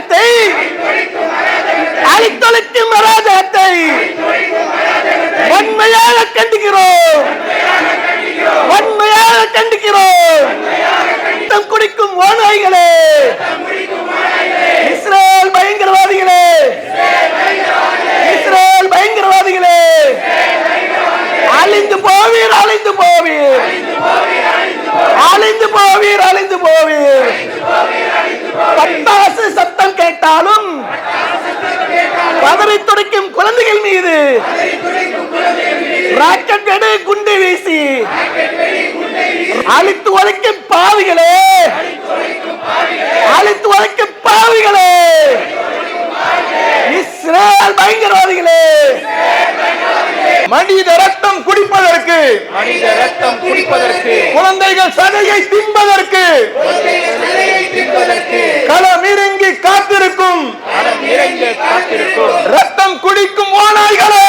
அராஜகத்தை அழித்தொழிக்கும் அராஜகத்தை வன்மையாக கண்டிக்கிறோம். வன்மையாக கண்டிக்கிறோம். ரத்தம் குடிக்கும் ஓநாய்களே இஸ்ரேல் பயங்கரவாதிகளே இஸ்ரேல் பயங்கரவாதிகளே அழிந்து போவீர் அழிந்து போவீர். அழிந்து போவீர் அழிந்து போவீர். பட்டாசு சத்தம் கேட்டாலும் பதவி துடைக்கும் குழந்தைகள் மீது ராக்கெட் வெடு குண்டு வீசி அழித்து ஒழிக்கும் பாவிகளே. அழித்து ஒழிக்கும் பாவிகளே. இஸ்ரேல் பயங்கரவாதிகளே. மனித ரத்தம் குடிப்பதற்கு மனித ரத்தம் குடிப்பதற்கு குழந்தைகள் சதையை தின்பதற்கு. மனம் இறங்க காத்திருக்கும். ரத்தம் குடிக்கும் ஓநாய்களே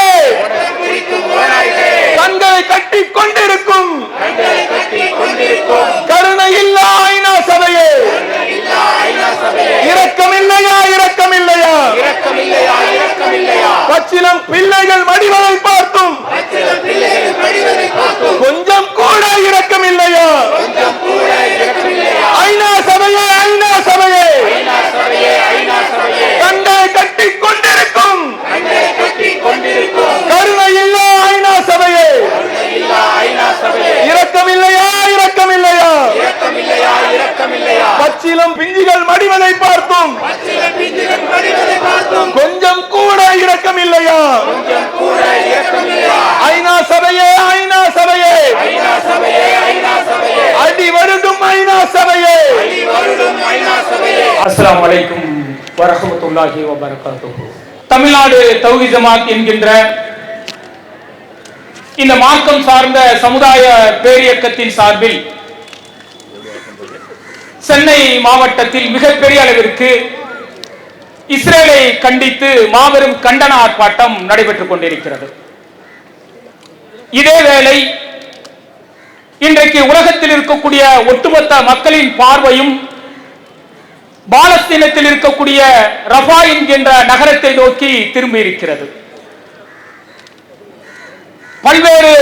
வரமத்துல்லாஹி வபரகாத்துஹு. தமிழ்நாடு தௌஹி ஜமாத் என்கின்ற இந்த மார்க்கம் சார்ந்த சமுதாய பேரியக்கத்தின் சார்பில் சென்னை மாவட்டத்தில் மிகப்பெரிய அளவிற்கு இஸ்ரேலை கண்டித்து மாபெரும் கண்டன ஆர்ப்பாட்டம் நடைபெற்றுக் கொண்டிருக்கிறது. இதேவேளை இன்றைக்கு உலகத்தில் இருக்கக்கூடிய ஒட்டுமொத்த மக்களின் பார்வையும் பாலஸ்தீனத்தில் இருக்கக்கூடிய ரஃபா என்கின்ற நகரத்தை நோக்கி திரும்பி இருக்கிறது. பல்வேறு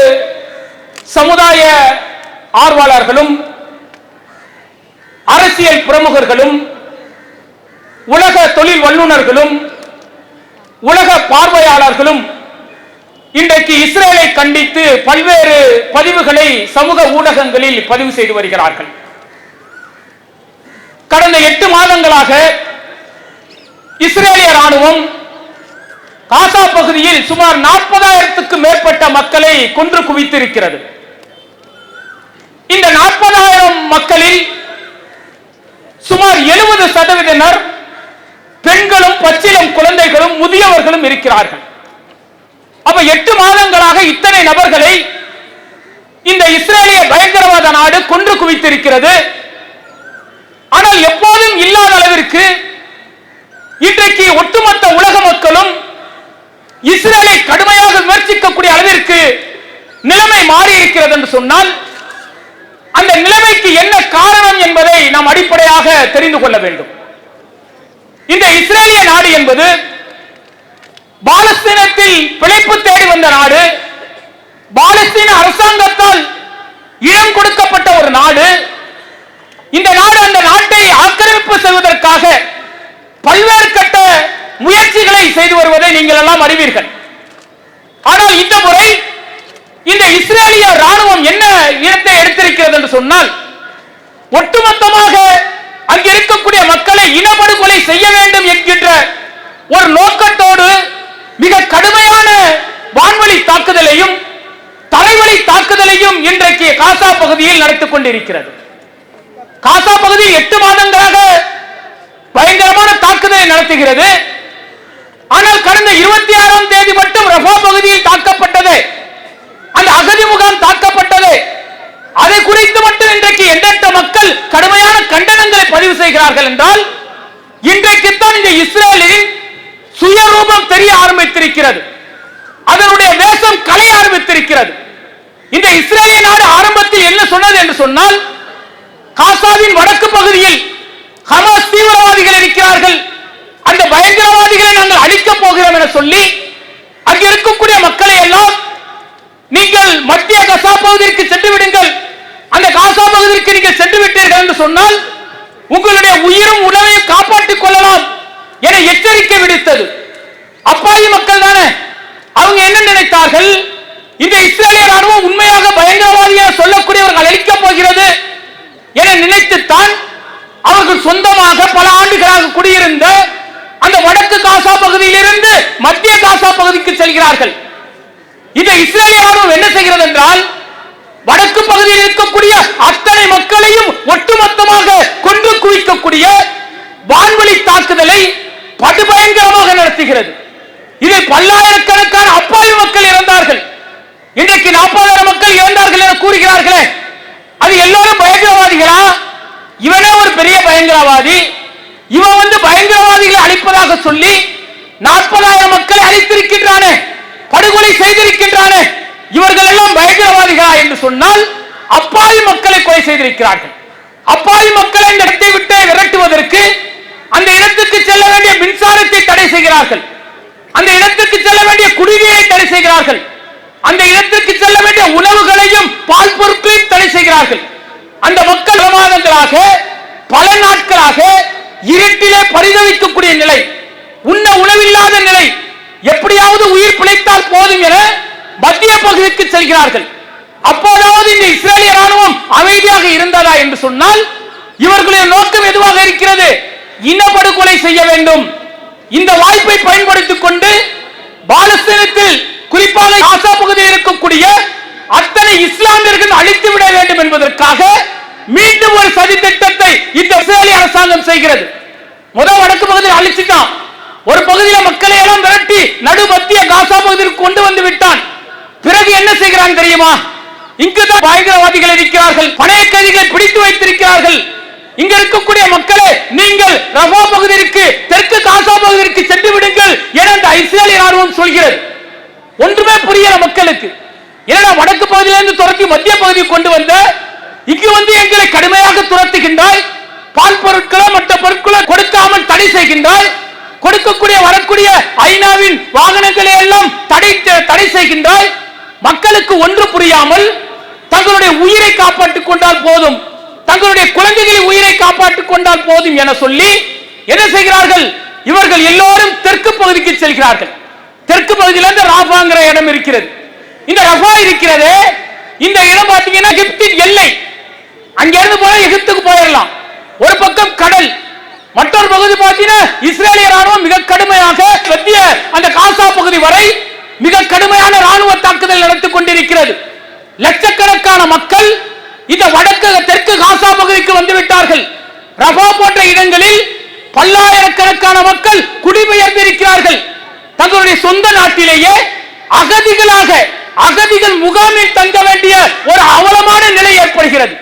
சமுதாய ஆர்வலர்களும் அரசியல் பிரமுகர்களும் உலக தொழில் வல்லுநர்களும் உலக பார்வையாளர்களும் இன்றைக்கு இஸ்ரேலை கண்டித்து பல்வேறு பதிவுகளை சமூக ஊடகங்களில் பதிவு செய்து வருகிறார்கள். கடந்த எட்டு மாதங்களாக இஸ்ரேலிய ராணுவம் காசா பகுதியில் சுமார் நாற்பதாயிரத்துக்கு மேற்பட்ட மக்களை கொன்று குவித்திருக்கிறது. இந்த நாற்பதாயிரம் மக்களில் சுமார் எழுபது சதவீதனர் பெண்களும் பச்சிலம் குழந்தைகளும் முதியவர்களும் இருக்கிறார்கள். அப்ப எட்டு மாதங்களாக இத்தனை நபர்களை இந்த இஸ்ரேலிய பயங்கரவாத நாடு கொன்று குவித்திருக்கிறது. ஆனால் எப்போதும் இல்லாத அளவிற்கு இன்றைக்கு ஒட்டுமொத்த உலக மக்களும் இஸ்ரேலை கடுமையாக விமர்சிக்கக்கூடிய அளவிற்கு நிலைமை மாறி இருக்கிறது என்று சொன்னால் அந்த நிலைமைக்கு என்ன காரணம் என்பதை நாம் அடிப்படையாக தெரிந்து கொள்ள வேண்டும். இந்த இஸ்ரேலிய நாடு என்பது பாலஸ்தீனத்தில் பிழைப்பு தேடி வந்த நாடு பாலஸ்தீன அரசாங்கத்தால் இடம் கொடுக்கப்பட்ட ஒரு நாடு இந்த நாடு அந்த நாட்டை ஆக்கிரமிப்பு செய்வதற்காக பல்வேறு கட்ட முயற்சிகளை செய்து வருவதை நீங்கள் எல்லாம் அறிவீர்கள். ஆனால் இந்த முறை இந்த இஸ்ரேலிய ராணுவம் என்ன இடத்தை எடுத்திருக்கிறது என்று சொன்னால் ஒட்டுமொத்தமாக அங்கு இருக்கக்கூடிய மக்களை இனப்படுகொலை செய்ய வேண்டும் என்கின்ற ஒரு நோக்கத்தோடு மிக கடுமையான வான்வழி தாக்குதலையும் தலைவலி தாக்குதலையும் இன்றைக்கு காசா பகுதியில் நடத்திக் கொண்டிருக்கிறது. காசா பகுதியில் எட்டு மாதங்களாக பயங்கரமான தாக்குதலை நடத்துகிறது. ஆனால் கடந்த இருபத்தி ஆறாம் தேதி மட்டும் ரஃபா பகுதியில் தாக்கப்பட்டது. அந்த அகதி முகாம் தாக்கப்பட்டது. அதை குறித்து மட்டும் இன்றைக்கு எந்தெந்த மக்கள் கடுமையான கண்டனங்களை பதிவு செய்கிறார்கள் என்றால் இன்றைக்குத்தான் இந்த இஸ்ரேலின் சுயரூபம் தெரிய ஆரம்பித்திருக்கிறது. அதனுடைய வேஷம் கலைய ஆரம்பித்திருக்கிறது. இந்த இஸ்ரேலிய நாடு ஆரம்பத்தில் என்ன சொன்னது என்று சொன்னால் காசாவின் வடக்கு பகுதியில் ஹமாஸ் தீவிரவாதிகள் இருக்கிறார்கள். அந்த பயங்கரவாதிகளை நாங்கள் அழிக்கப் போகிறோம் என சொல்லி அங்கு இருக்கக்கூடிய மக்களை எல்லாம் நீங்கள் மத்திய கசா பகுதிக்கு சென்று விடுங்கள். அந்த காசா பகுதிக்கு நீங்கள் சென்று விட்டீர்கள் என்று சொன்னால் உங்களுடைய உயிரும் உடலையும் காப்பாற்றிக் கொள்ளலாம் என எச்சரிக்கை விடுத்தது அப்பாவி மக்கள் தானே அவங்க என்ன நினைத்தார்கள் இந்த இஸ்ரேலிய ராணுவம் உண்மையாக பயங்கரவாதி என சொல்லக்கூடியவர்கள் அழிக்கப் போகிறது என நினைத்துத்தான் அவர்கள் சொந்தமாக பல ஆண்டுகளாக குடியிருந்த அந்த வடக்கு காசா பகுதியிலிருந்து மத்திய காசா பகுதிக்கு செல்கிறார்கள். இந்த இஸ்ரேலிய ராணுவம் என்ன செய்கிறது என்றால் வடக்கு பகுதியில் இருக்கக்கூடிய அத்தனை மக்களையும் ஒட்டுமொத்தமாக கொன்று குவிக்கக்கூடிய வான்வழி தாக்குதலை படுபயங்கரமாக நடத்துகிறது. இதில் பல்லாயிரக்கணக்கான அப்பாவி மக்கள் இறந்தார்கள். இன்றைக்கு நாற்பதாயிரம் மக்கள் இறந்தார்கள் என கூறுகிறார்களே அது எல்லாரும் பயங்கரவாதிகளா? இவனே ஒரு பெரிய பயங்கரவாதி. இவன் வந்து பயங்கரவாதிகளை அழிப்பதாக சொல்லி நாற்பதாயிரம் மக்களை அழித்திருக்கின்றானே படுகொலை செய்திருக்கின்றானே. இவர்கள் எல்லாம் பயங்கரவாதிகளா என்று சொன்னால் அப்பாவி மக்களை கொலை செய்திருக்கிறார்கள். அப்பாவி மக்களை இந்த இடத்தை விட்டு விரட்டுவதற்கு அந்த இடத்துக்கு செல்ல வேண்டிய மின்சாரத்தை தடை செய்கிறார்கள். அந்த இடத்துக்கு செல்ல வேண்டிய குடிநீரை தடை செய்கிறார்கள். அந்த இடத்திற்கு செல்ல வேண்டிய உணவுகளையும் பால் பொருட்களையும் தடை செய்கிறார்கள். அந்த மக்கள் மாதங்களாக பல நாட்களாக இருட்டிலே பரிதவிக்கக்கூடிய நிலை உண்ண உணவில்லாத நிலை எப்படியாவது உயிர் பிழைத்தால் போதும் என மத்திய பகுதிக்கு செல்கிறார்கள். அப்போதாவது இந்த இஸ்ரேலிய ராணுவம் அமைதியாக இருந்ததா என்று சொன்னால் இவர்களுடைய நோக்கம் எதுவாக இருக்கிறது? இனப்படுகொலை செய்ய வேண்டும். இந்த வாய்ப்பை பயன்படுத்திக் கொண்டு பாலஸ்தீனத்தில் குறிப்பாக காசா பகுதியில் இருக்கக்கூடிய அத்தனை இஸ்லாமியர்கள் அழித்து விட வேண்டும் என்பதற்காக மீண்டும் ஒரு சதி திட்டத்தை இந்த இஸ்ரேலிய அரசாங்கம் செய்கிறது. முதல் வடக்கு பகுதியில் அழிச்சுட்டான். ஒரு பகுதியில மக்களை எல்லாம் விரட்டி நடு மத்திய காசா பகுதியில் கொண்டு வந்து விட்டான். பிறகு என்ன செய்கிறான் தெரியுமா? இங்குதான் பயங்கரவாதிகள் இருக்கிறார்கள் பழைய கைதிகளை பிடித்து வைத்திருக்கிறார்கள். இங்க இருக்கக்கூடிய மக்களே நீங்கள் ரஃபா பகுதிக்கு தெற்கு காசா பகுதிக்கு சென்று விடுங்கள் என அந்த இஸ்ரேலிய ராணுவம் சொல்கிறது. ஒன்றுமே புரியல மக்களுக்கு. என்னடா வடக்கு பகுதியிலிருந்து துரத்தி மத்திய பகுதிக்கு கொண்டு வந்த? இங்கு வந்து எங்களை கடுமையாக துரத்துகின்றாய். பால் பொருட்களோ மற்ற பொருட்களோ கொடுக்காமல் தடை செய்கின்றாய். கொடுக்கக்கூடிய வரக்கூடிய ஐநாவின் வாகனங்களை எல்லாம் தடை தடை செய்கின்றாய். மக்களுக்கு ஒன்று புரியாமல் தங்களுடைய உயிரை காப்பாற்றிக் கொண்டால் போதும். தங்களுடைய குழந்தைகளின் உயிரை காப்பாற்றிக் கொண்டால் போதும் என சொல்லி என்ன செய்கிறார்கள்? இவர்கள் எல்லோரும் தெற்கு பகுதிக்கு செல்கிறார்கள். தெற்கு பகுதியிலிருந்து ராஃபாங்கிற இடம் இருக்கிறது. இந்த ரஃபா இருக்கிறது. இந்த இடம் பார்த்தீங்கன்னா எகிப்தின் எல்லை. அங்கிருந்து போய் எகிப்துக்கு போயிடலாம். ஒரு பக்கம் கடல். மற்றொரு பகுதி பார்த்தீங்கன்னா இஸ்ரேலிய ராணுவம் மிக கடுமையாக மத்திய அந்த காசா பகுதி வரை மிக கடுமையான ராணுவ தாக்குதல் நடத்திக் கொண்டிருக்கிறது. லட்சக்கணக்கான மக்கள் இந்த வடக்கு தெற்கு காசா பகுதிக்கு வந்துவிட்டார்கள். ரஃபா போன்ற இடங்களில் பல்லாயிரக்கணக்கான மக்கள் குடிபெயர்ந்திருக்கிறார்கள். தங்களுடைய சொந்த நாட்டிலேயே அகதிகளாக அகதிகள் முகாமில் தங்க வேண்டிய ஒரு அவலமான நிலை ஏற்படுகிறது.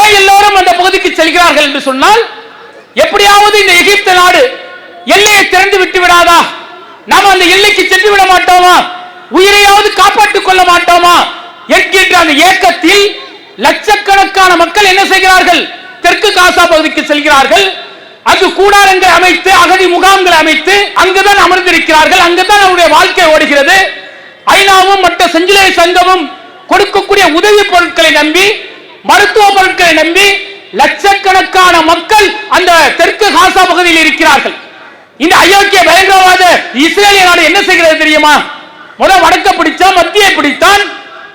ஏன் எல்லோரும் அந்த பகுதிக்கு செல்கிறார்கள் என்று சொன்னால் எப்படியாவது இந்த எகிப்து நாடு எல்லையை திறந்து விட்டு விடாதா? நாம் அந்த எல்லைக்கு சென்று விட மாட்டோமா? உயிரையாவது காப்பாற்றிக் கொள்ள மாட்டோமா? என்கின்ற அந்த ஏக்கத்தில் லட்சக்கணக்கான மக்கள் என்ன செய்கிறார்கள்? தெற்கு காசா பகுதிக்கு செல்கிறார்கள். அங்கு கூடாரங்களை அமைத்து அகதி முகாம்களை அமைத்து அங்குதான் அமர்ந்திருக்கிறார்கள். அங்குதான் அவருடைய வாழ்க்கை ஓடுகிறது. ஐநாவும் மற்ற செஞ்சிலை சங்கமும் கொடுக்கக்கூடிய உதவி பொருட்களை நம்பி மருத்துவ பொருட்களை நம்பி லட்சக்கணக்கான மக்கள் அந்த தெற்கு காசா பகுதியில் இருக்கிறார்கள். இந்த அயோக்கிய பயங்கரவாத இஸ்ரேலிய நாடு என்ன செய்கிறது தெரியுமா? முதல் வடக்க பிடிச்சா மத்திய பிடித்தான்.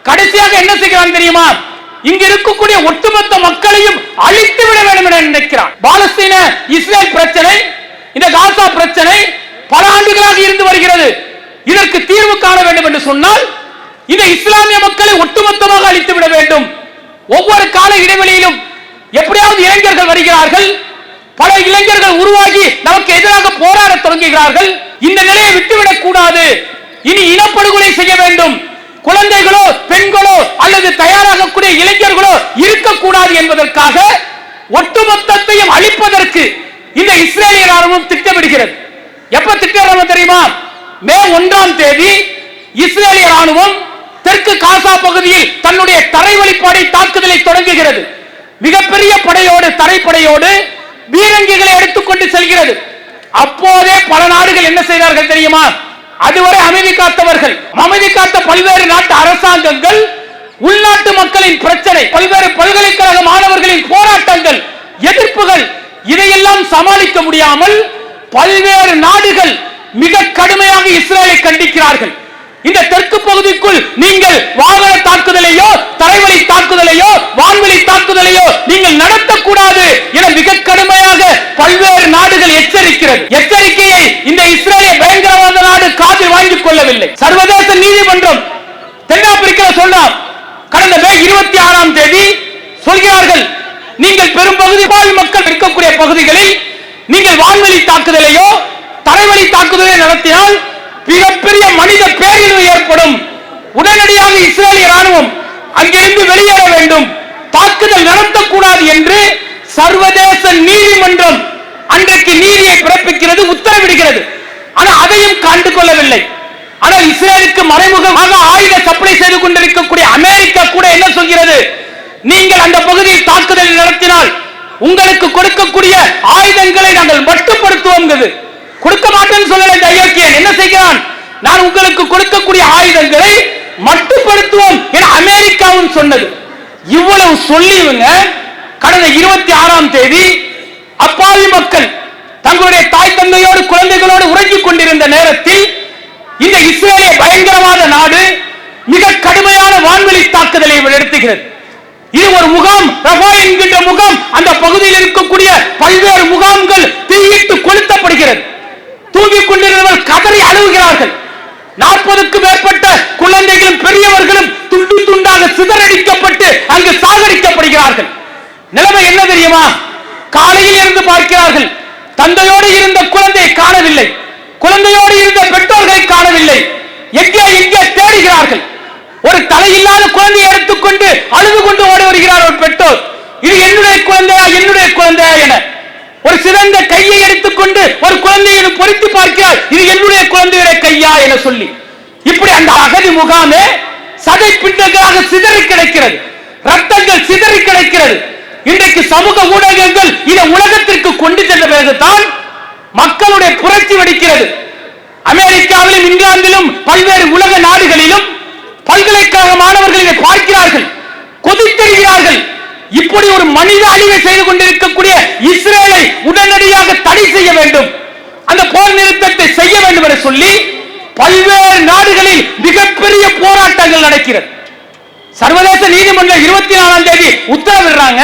கடைசியாக என்ன செய்கிறான் தெரியுமா? இங்க இருக்கக்கூடிய ஒட்டுமொத்த மக்களையும் அழித்து விட வேண்டும் என நினைக்கிறான் பாலஸ்தீன இஸ்ரேல் பிரச்சனை இந்த காசா பிரச்சனை பல ஆண்டுகளாக இருந்து வருகிறது. இதற்கு தீர்வு காண வேண்டும் என்று சொன்னால் இந்த இஸ்லாமிய மக்களை ஒட்டுமொத்தமாக அழித்து விட வேண்டும். ஒவ்வொரு கால இடைவெளியிலும் எப்படியாவது இளைஞர்கள் வருகிறார்கள். பல இளைஞர்கள் உருவாகி நமக்கு எதிராக போராட தொடங்குகிறார்கள். இந்த நிலையை விட்டுவிடக் கூடாது. இனி இனப்படுகொலை செய்ய வேண்டும். குழந்தைகளோ பெண்களோ அல்லது தயாராகக்கூடிய இளைஞர்களோ இருக்கக்கூடாது என்பதற்காக ஒட்டுமொத்தத்தையும் அழிப்பதற்கு இந்த இஸ்ரேலிய ராணுவம் திட்டமிடுகிறது. எப்ப திட்டம் தெரியுமா? மே ஒன்றாம் தேதி இஸ்ரேலிய ராணுவம் தெற்கு காசா பகுதியில் தன்னுடைய தரை வழிபாடை தாக்குதலை தொடங்குகிறது. மிகப்பெரிய படையோடு தரைப்படையோடு பீரங்கிகளை எடுத்துக்கொண்டு செல்கிறது. அப்போதே பல நாடுகள் என்ன செய்தார்கள் தெரியுமா? அதுவரை அமைதி காத்தவர்கள் அமைதி காத்த பல்வேறு நாட்டு அரசாங்கங்கள் உள்நாட்டு மக்களின் பிரச்சனை பல்வேறு பல்கலைக்கழக மாணவர்களின் போராட்டங்கள் எதிர்ப்புகள் இதையெல்லாம் சமாளிக்க முடியாமல் பல்வேறு நாடுகள் மிக கடுமையாக இஸ்ரேலை கண்டிக்கிறார்கள். இந்த தெற்கு பகுதிக்குள் நீங்கள் வாகன தாக்குதலையோ தரைவழி தாக்குதலையோ வான்வெளி தாக்குதலையோ நீங்கள் நடத்தக்கூடாது என மிக கடுமையாக பல்வேறு நாடுகள் எச்சரிக்கிறது. எச்சரிக்கையை இந்த இஸ்ரேலிய பயங்கரவாத நாடு காதில் வாங்கிக் கொள்ளவில்லை. சர்வதேச நீதிமன்றம் தென்னாப்பிரிக்கா சொன்னார். கடந்த மே இருபத்தி ஆறாம் தேதி சொல்கிறார்கள் நீங்கள் பெரும்பகுதி வாழ் மக்கள் இருக்கக்கூடிய பகுதிகளில் நீங்கள் வான்வெளி தாக்குதலையோ தரைவழி தாக்குதலை நடத்தினால் மிகப்பெரிய மனித பேரிழவு ஏற்படும். உடனடியாக இஸ்ரேலிய ராணுவம் அங்கிருந்து வெளியேற வேண்டும். தாக்குதல் நடத்தக்கூடாது என்று சர்வதேச நீதிமன்றம் அன்றைக்கு நீதியை பிறப்பிக்கிறது உத்தரவிடுகிறது. ஆனால் அதையும் கண்டு கொள்ளவில்லை ஆனால் இஸ்ரேலுக்கு மறைமுகமாக ஆயுத சப்ளை செய்து கொண்டிருக்கக்கூடிய அமெரிக்கா கூட என்ன சொல்கிறது? நீங்கள் அந்த பகுதியில் தாக்குதல் நடத்தினால் உங்களுக்கு கொடுக்கக்கூடிய ஆயுதங்களை நாங்கள் மட்டுப்படுத்துவோம் கொடுக்க மாட்டேன்னு சொல்லல இந்த அயோக்கியன். என்ன செய்கிறான்? நான் உங்களுக்கு கொடுக்கக்கூடிய ஆயுதங்களை மட்டுப்படுத்துவோம் என அமெரிக்காவும் சொன்னது. இவ்வளவு சொல்லி இவங்க கடந்த இருபத்தி ஆறாம் தேதி அப்பாவி மக்கள் தங்களுடைய தாய் தந்தையோடு குழந்தைகளோடு உறங்கிக் கொண்டிருந்த நேரத்தில் இந்த இஸ்ரேலிய பயங்கரவாத நாடு மிக கடுமையான வான்வெளி தாக்குதலை நடத்துகிறது இது ஒரு முகாம் ரஃபா என்கின்ற முகாம். அந்த பகுதியில் இருக்கக்கூடிய பல்வேறு முகாம்கள் தீயிட்டு கொளுத்தப்படுகிறது. தூங்கிக் கொண்டிருந்தவர்கள் கதறி அழுகிறார்கள் நாற்பதுக்கு மேற்பட்ட குழந்தைகளும் பெரியவர்களும் துண்டு துண்டாக சிதறடிக்கப்பட்டு அங்கு சாகடிக்கப்படுகிறார்கள். நிலைமை என்ன தெரியுமா? காலையில் இருந்து பார்க்கிறார்கள். தந்தையோடு இருந்த குழந்தையை காணவில்லை. குழந்தையோடு இருந்த பெற்றோர்களை காணவில்லை. எங்கே எங்கே தேடுகிறார்கள். ஒரு தலையில்லாத குழந்தையை எடுத்துக்கொண்டு அழுது கொண்டு ஓடி வருகிறார் ஒரு பெற்றோர். இது என்னுடைய குழந்தையா என்னுடைய குழந்தையா என ஒரு சிறந்த கையை எடுத்துக்கொண்டு ஒரு குழந்தையை பொறித்து பார்க்கிறார் இது என்னுடைய குழந்தையுடைய கையா என சொல்லி. இப்படி அந்த அகதி முகாமே சதை பிண்டங்களாக சிதறி கிடைக்கிறது. ரத்தங்கள் சிதறி கிடைக்கிறது. இன்றைக்கு சமூக ஊடகங்கள் இதை உலகத்திற்கு கொண்டு சென்ற பிறகுதான் மக்களுடைய புரட்சி வெடிக்கிறது. அமெரிக்காவிலும் இங்கிலாந்திலும் பல்வேறு உலக நாடுகளிலும் பல்கலைக்கழக மாணவர்கள் இதை பார்க்கிறார்கள். கொதித்தெழுகிறார்கள் இப்படி ஒரு மனித அழிவை செய்து கொண்டிருக்கக்கூடிய இஸ்ரேலை உடனடியாக தடை செய்ய வேண்டும். அந்த போர் நிறுத்தத்தை செய்ய வேண்டும் என சொல்லி பல்வேறு நாடுகளில் மிகப்பெரிய போராட்டங்கள் நடக்கிறது. சர்வதேச நீதிமன்றம் இருபத்தி நாலாம் தேதி உத்தரவிடுறாங்க.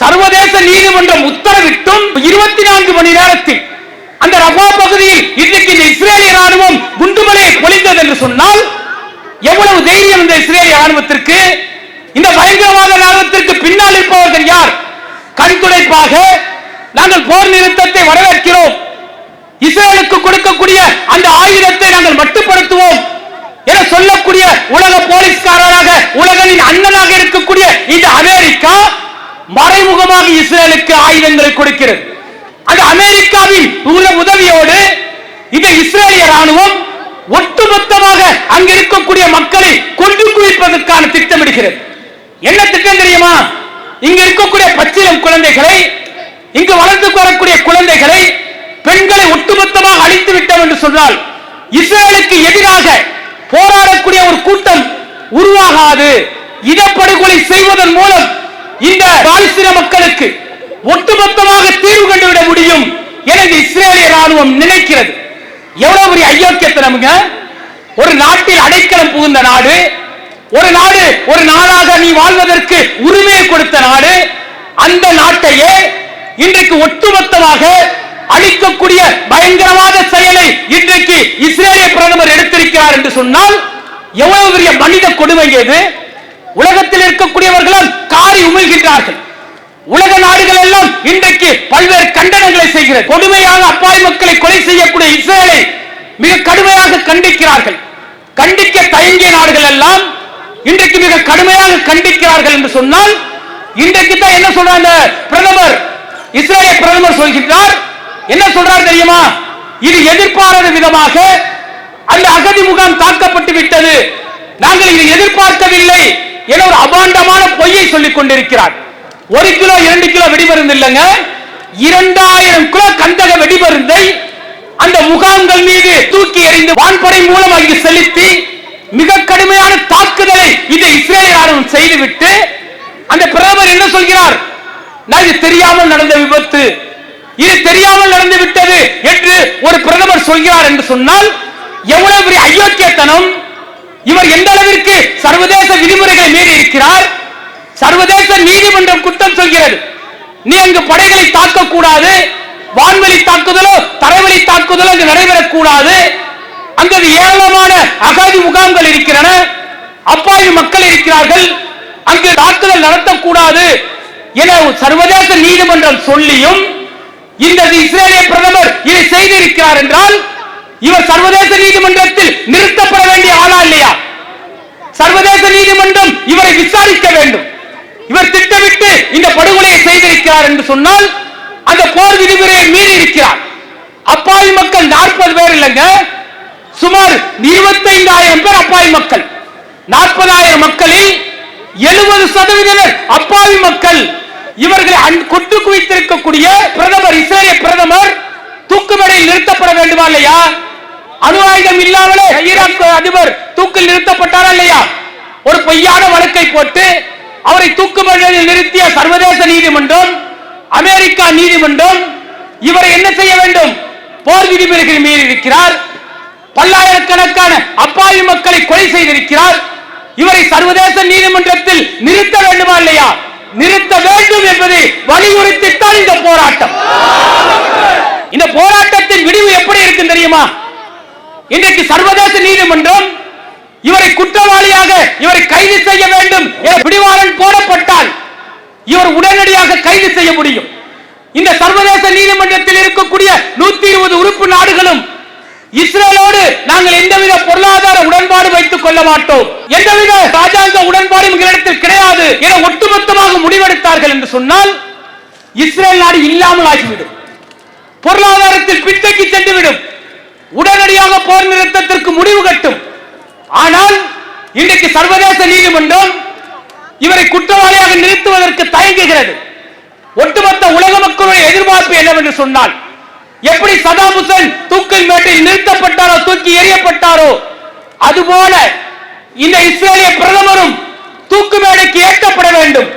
சர்வதேச நீதிமன்றம் உத்தரவிட்டும் இருபத்தி நான்கு மணி நேரத்தில் அந்த ரபா பகுதியில் இன்றைக்கு இந்த இஸ்ரேலிய ராணுவம் குண்டுமலை பொழிந்தது என்று சொன்னால் எவ்வளவு தைரியம் இந்த இஸ்ரேலிய ராணுவத்திற்கு பின்னால் இருப்பவர்கள் யார்? கண்துடைப்பாக நாங்கள் போர் நிறுத்தத்தை வரவேற்கிறோம். இஸ்ரேலுக்கு கொடுக்கக்கூடிய அந்த ஆயுதத்தை நாங்கள் மட்டுப்படுத்துவோம் என சொல்லக்கூடிய உலக போலீஸ்காரராக உலகின் அண்ணனாக இருக்கக்கூடிய இந்த அமெரிக்கா மறைமுகமாக இஸ்ரேலுக்கு ஆயுதங்களை கொடுக்கிறது. அது அமெரிக்காவின் உள்ள உதவியோடு இந்த இஸ்ரேலிய ராணுவம் ஒட்டுமொத்தமாக அங்கிருக்கக்கூடிய மக்களை கொண்டு குவிப்பதற்கான திட்டமிடுகிறது. என்ன திட்டம் தெரியுமா? இங்க இருக்கக்கூடிய பச்சிலம் குழந்தைகளை இங்கு வளர்ந்து வரக்கூடிய குழந்தைகளை பெண்களை ஒட்டுமொத்தமாக அழித்து விட்டோம் என்று சொன்னால் இஸ்ரேலுக்கு எதிராக போராடக்கூடிய ஒரு கூட்டம் உருவாகாது. இனப்படுகொலை செய்வதன் மூலம் இந்த பாலிஸ்தீன மக்களுக்கு ஒட்டுமொத்தமாக தீர்வு கண்டுவிட முடியும் என இஸ்ரேலிய ராணுவம் நினைக்கிறது. எவ்வளவு பெரிய ஐயோக்கியத்தனமுங்க? ஒரு நாட்டில் அடைக்கலம் புகுந்த நாடு ஒரு நாடு ஒரு நாடாக நீ வாழ்வதற்கு உரிமையை கொடுத்த நாடு அந்த நாட்டையே இன்றைக்கு ஒட்டுமொத்தமாக அழிக்கக்கூடிய பயங்கரவாத செயலை இன்றைக்கு இஸ்ரேலிய பிரதமர் எடுத்திருக்கிறார் என்று சொன்னால் எவ்வளவு பெரிய மனித கொடுமை இது உலகத்தில் இருக்கக்கூடியவர்களால் காரி உமிழ்கின்றார்கள். உலக நாடுகள் எல்லாம் இன்றைக்கு பல்வேறு கண்டனங்களை செய்கிறது. கொடுமையாக அப்பாவி மக்களை கொலை செய்யக்கூடிய இஸ்ரேலை மிக கடுமையாக கண்டிக்கிறார்கள். கண்டிக்க தயங்கிய நாடுகள் எல்லாம் இன்றைக்கு மிக கடுமையாக கண்டிக்கிறார்கள் என்று சொன்னால் இன்றைக்கு தான் என்ன சொல்றாங்க பிரதமர்? இஸ்ரேலிய பிரதமர் சொல்கின்றார். என்ன சொல்றார் தெரியுமா? இது எதிர்பாராத விதமாக அந்த அகதி முகாம் தாக்கப்பட்டு விட்டது. நாங்கள் இதை எதிர்பார்க்கவில்லை என ஒரு அபாண்டமான பொய்யை சொல்லிக் கொண்டிருக்கிறார். ஒரு கிலோ இரண்டு கிலோ வெடிமருந்து இல்லைங்க. இரண்டாயிரம் கிலோ கந்தக வெடிமருந்தை அந்த முகாம்கள் மீது தூக்கி எறிந்து வான்படை மூலம் அங்கு செலுத்தி மிக கடுமையான தாக்குதலை இந்த இஸ்ரேல் ராணுவம் செய்துவிட்டு அந்த பிரதமர் என்ன சொல்கிறார்? நான் இது தெரியாமல் நடந்த விபத்து. இது தெரியாமல் நடந்து விட்டது என்று ஒரு பிரதமர் சொல்கிறார் என்று சொன்னால் எவ்வளவு பெரிய அயோக்கியத்தனம். இவர் எந்த அளவிற்கு சர்வதேச விதிமுறைகளை மீறி இருக்கிறார்? சர்வதேச நீதிமன்றம் குற்றம் சொல்கிறது. நீ அங்கு படைகளை தாக்க கூடாது வான்வெளி தாக்குதலோ தரைவழி தாக்குதலோ அங்கு நடைபெறக்கூடாது. அங்கு ஏராளமான அகாதி முகாம்கள் இருக்கின்றன. அப்பாவி மக்கள் இருக்கிறார்கள். அங்கு தாக்குதல் நடத்தக்கூடாது என சர்வதேச நீதிமன்றம் சொல்லியும் இந்த இஸ்ரேலிய பிரதமர் இதை செய்திருக்கிறார் என்றால் இவர் சர்வதேச நீதிமன்றத்தில் நிறுத்தப்பட வேண்டிய ஆளா இல்லையா? சர்வதேச நீதிமன்றம் இவரை விசாரிக்க வேண்டும். இவர் திட்டமிட்டு இந்த படுகொலையை செய்திருக்கிறார் என்று சொன்னால் அந்த போர் விதிமுறையை மீறி இருக்கிறார் அப்பாவி மக்கள் நாற்பது பேர் இல்லைங்க. சுமார் இருபத்தைந்தாயிரம் பேர் அப்பாவி மக்கள். நாற்பதாயிரம் மக்களில் எழுபது சதவீதம் அப்பாவி மக்கள். இவர்களை கொண்டு குவித்திருக்கக்கூடிய பிரதமர் இஸ்ரேலிய பிரதமர் தூக்குமடையில் நிறுத்தப்பட வேண்டுமா இல்லையா? அணு ஆயுதம் இல்லாமலே ஈராக் அதிபர் தூக்கில் நிறுத்தப்பட்டாரா இல்லையா? ஒரு பொய்யான வழக்கை போட்டு அவரை தூக்குமடையில் நிறுத்திய சர்வதேச நீதிமன்றம் அமெரிக்கா நீதிமன்றம் இவரை என்ன செய்ய வேண்டும்? போர் விதிமுறைகள் மீறி இருக்கிறார் பல்லாயிரக்கணக்கான அப்பாவி மக்களை கொலை செய்திருக்கிறார். இவரை சர்வதேச நீதிமன்றத்தில் நிறுத்த வேண்டுமா இல்லையா? நிறுத்த வேண்டும் என்பதை வலியுறுத்தித்தான் இந்த போராட்டம். இந்த போராட்டத்தின் விடிவு எப்படி இருக்கும் தெரியுமா? இன்றைக்கு சர்வதேச நீதிமன்றம் இவரை குற்றவாளியாக இவரை கைது செய்ய வேண்டும் என பிடிவாரன் போடப்பட்டால் இவர் உடனடியாக கைது செய்ய முடியும். இந்த சர்வதேச நீதிமன்றத்தில் இருக்கக்கூடிய நூத்தி இருபது உறுப்பு நாடுகளும் இஸ்ரேலோடு நாங்கள் எந்தவித பொருளாதார உடன்பாடு வைத்துக் கொள்ள மாட்டோம். எந்தவித ராஜாங்க உடன்பாடு எங்களிடத்தில் கிடையாது என ஒட்டுமொத்தமாக முடிவெடுத்தார்கள் என்று சொன்னால் இஸ்ரேல் நாடு இல்லாமல் ஆகிவிடும். பொருளாதாரத்தில் பின்தங்கி சென்றுவிடும். உடனடியாக போர் நிறுத்தத்திற்கு முடிவு கட்டும். ஆனால் இன்றைக்கு சர்வதேச நீதிமன்றம் இவரை குற்றவாளியாக நிறுத்துவதற்கு தயங்குகிறது. ஒட்டுமொத்த உலக மக்களுடைய எதிர்பார்ப்பு என்னவென்று சொன்னால் எப்படி சதாம் ஹுசேன் தூக்கில் மேட்டில் நிறுத்தப்பட்டாரோ தூக்கி எறியப்பட்டாரோ அதுபோல இந்த இஸ்ரேலிய பிரதமரும் தூக்கு மேடைக்கு ஏற்றப்பட வேண்டும்.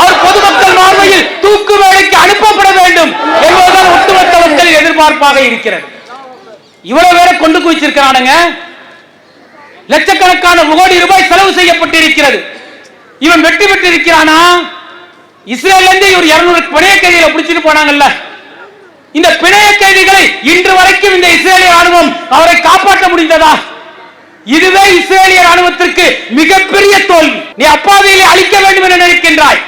அவர் பொதுமக்கள் பார்வையில் தூக்கு மேடைக்கு அனுப்பப்பட வேண்டும் என்பதுதான் ஒட்டுமொத்த மக்களின் எதிர்பார்ப்பாக இருக்கிறது. இவ்வளவு பேரை கொண்டு குவிச்சிருக்கிறானுங்க. லட்சக்கணக்கான கோடி ரூபாய் செலவு செய்யப்பட்டிருக்கிறது. இவன் வெற்றி பெற்றிருக்கிறானா இஸ்ரேல்ல இருந்து இவர் இருநூறு பிணைய கைதிகளை பிடிச்சிட்டு போனாங்கல்ல. இந்த பிணைய கைதிகளை இன்று வரைக்கும் இந்த இஸ்ரேலிய ராணுவம் அவரை காப்பாற்ற முடிந்ததா? இதுவே இஸ்ரேலிய ராணுவத்திற்கு மிகப்பெரிய தோல்வி. நீ அப்பாவிகளை அழிக்க வேண்டும் என நினைக்கின்றாய்.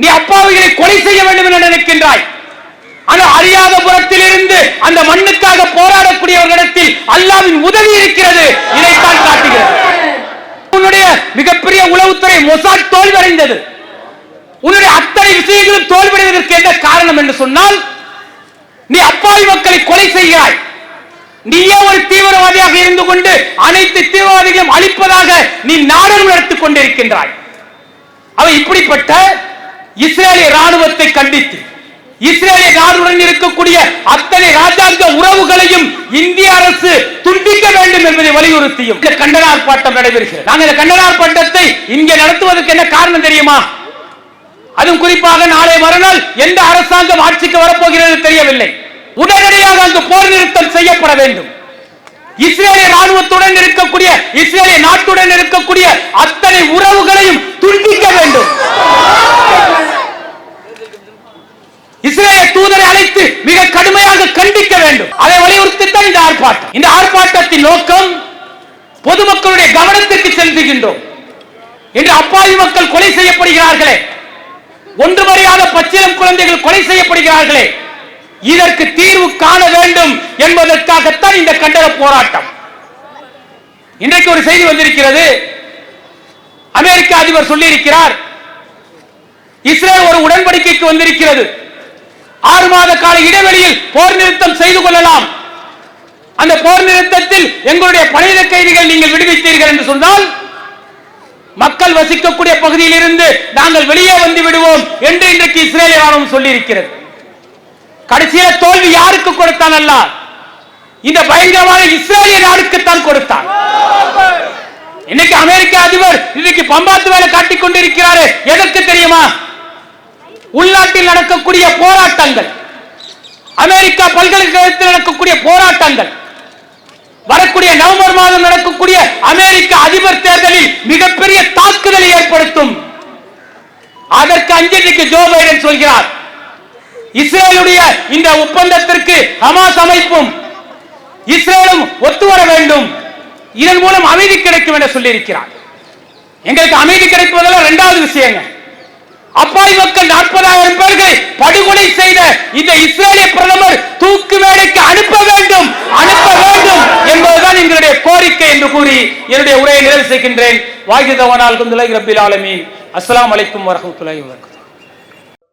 நீ அப்பாவிகளை கொலை செய்ய வேண்டும் என நினைக்கின்றாய். ஆனால் அறியாத புறத்தில் இருந்து அந்த மண்ணுக்காக போராடக்கூடியவர்களிடத்தில் அல்லாவின் உதவி இருக்கிறது. இதைத்தான் காட்டுகிறது. உன்னுடைய மிகப்பெரிய உளவுத்துறை மொசாட் தோல்வடைந்தது உன்னுடைய அத்தனை விஷயங்களும் தோல்வடைவதற்கு என்ன காரணம் என்று சொன்னால் நீ அப்பாவி மக்களை கொலை செய்கிறாய். நீயே ஒரு தீவிரவாதியாக இருந்து கொண்டு அனைத்து தீவிரவாதிகளையும் அழிப்பதாக நீ நாடகம் நடத்திக் கொண்டிருக்கின்றாய். அவன் இப்படிப்பட்ட இஸ்ரேலிய ராணுவத்தை கண்டித்து இஸ்ரேலிய நாடுடன் இருக்கக்கூடிய அத்தனை ராஜாங்க உறவுகளையும் இந்திய அரசு துண்டிக்க வேண்டும் என்பதை வலியுறுத்தியும். இந்த கண்டன ஆர்ப்பாட்டம் நடைபெறுகிறது. நாங்கள் இந்த கண்டன ஆர்ப்பாட்டத்தை இங்கே நடத்துவதற்கு என்ன காரணம் தெரியுமா? அதுவும் குறிப்பாக நாளை மறுநாள் எந்த அரசாங்கம் ஆட்சிக்கு வரப்போகிறது தெரியவில்லை. உடனடியாக அங்கு போர் நிறுத்தம் செய்யப்பட வேண்டும். இஸ்ரேலிய ராணுவத்துடன் இருக்கக்கூடிய இஸ்ரேலிய நாட்டுடன் இருக்கக்கூடிய அத்தனை உறவுகளையும் துண்டிக்க வேண்டும். இஸ்ரேலிய தூதரை அழைத்து மிக கடுமையாக கண்டிக்க வேண்டும். அதை வலியுறுத்தித்தான் இந்த ஆர்ப்பாட்டம். இந்த ஆர்ப்பாட்டத்தின் நோக்கம் பொதுமக்களுடைய கவனத்திற்கு செலுத்துகின்றோம் இன்று அப்பாவி மக்கள் கொலை செய்யப்படுகிறார்களே. ஒன்று மறியாத பச்சிலம் குழந்தைகள் கொலை செய்யப்படுகிறார்களே. இதற்கு தீர்வு காண வேண்டும் என்பதற்காகத்தான் இந்த கண்டன போராட்டம். இன்றைக்கு ஒரு செய்தி வந்திருக்கிறது. அமெரிக்க அதிபர் சொல்லியிருக்கிறார் இஸ்ரேல் ஒரு உடன்படிக்கைக்கு வந்திருக்கிறது. ஆறு மாத கால இடைவெளியில் போர் நிறுத்தம் செய்து கொள்ளலாம். அந்த போர் நிறுத்தத்தில் எங்களுடைய பழைய கைதிகள் நீங்கள் விடுவித்தீர்கள் என்று சொன்னால் மக்கள் வசிக்கக்கூடிய பகுதியில் இருந்து நாங்கள் வெளியே வந்து விடுவோம் என்று இன்றைக்கு இஸ்ரேலிய ராணுவம் சொல்லியிருக்கிறது. கடைசியில தோல்வி யாருக்கு கொடுத்தான் அல்ல? இந்த பயங்கரமான இஸ்ரேலிய நாடுக்குத்தான் கொடுத்தான். இன்னைக்கு அமெரிக்க அதிபர் இன்னைக்கு பம்பாத்து வேலை காட்டிக் கொண்டிருக்கிறாரு. எதற்கு தெரியுமா? உள்நாட்டில் நடக்கக்கூடிய போராட்டங்கள் அமெரிக்கா பல்கலைக்கழகத்தில் நடக்கக்கூடிய போராட்டங்கள் வரக்கூடிய நவம்பர் மாதம் நடக்கக்கூடிய அமெரிக்க அதிபர் தேர்தலில் மிகப்பெரிய தாக்குதலை ஏற்படுத்தும். அதற்கு அஞ்சலிக்கு ஜோ பைடன் சொல்கிறார். இஸ்ரேலுடைய இந்த ஒப்பந்தத்திற்கு ஹமாஸ் அமைப்பும் இஸ்ரேலும் ஒத்து வர வேண்டும். இதன் மூலம் அமைதி கிடைக்கும் என்று சொல்லியிருக்கிறார். எங்களுக்கு அமைதி கிடைப்பதெல்லாம் இரண்டாவது விஷயங்க. அப்பாவி மக்கள் நாற்பதாயிரம் பேர்களை படுகொலை செய்த இந்த இஸ்ரேலிய பிரதமர் தூக்கு மேடைக்கு அனுப்ப வேண்டும் அனுப்ப வேண்டும் என்பதுதான் எங்களுடைய கோரிக்கை என்று கூறி என்னுடைய உரையை நிறைவு செய்கின்றேன். வாகிதவனால் குந்துலை ரபில் ஆலமீன் அஸ்ஸலாமு அலைக்கும் வரஹ்மத்துல்லாஹி வபரகாத்துஹு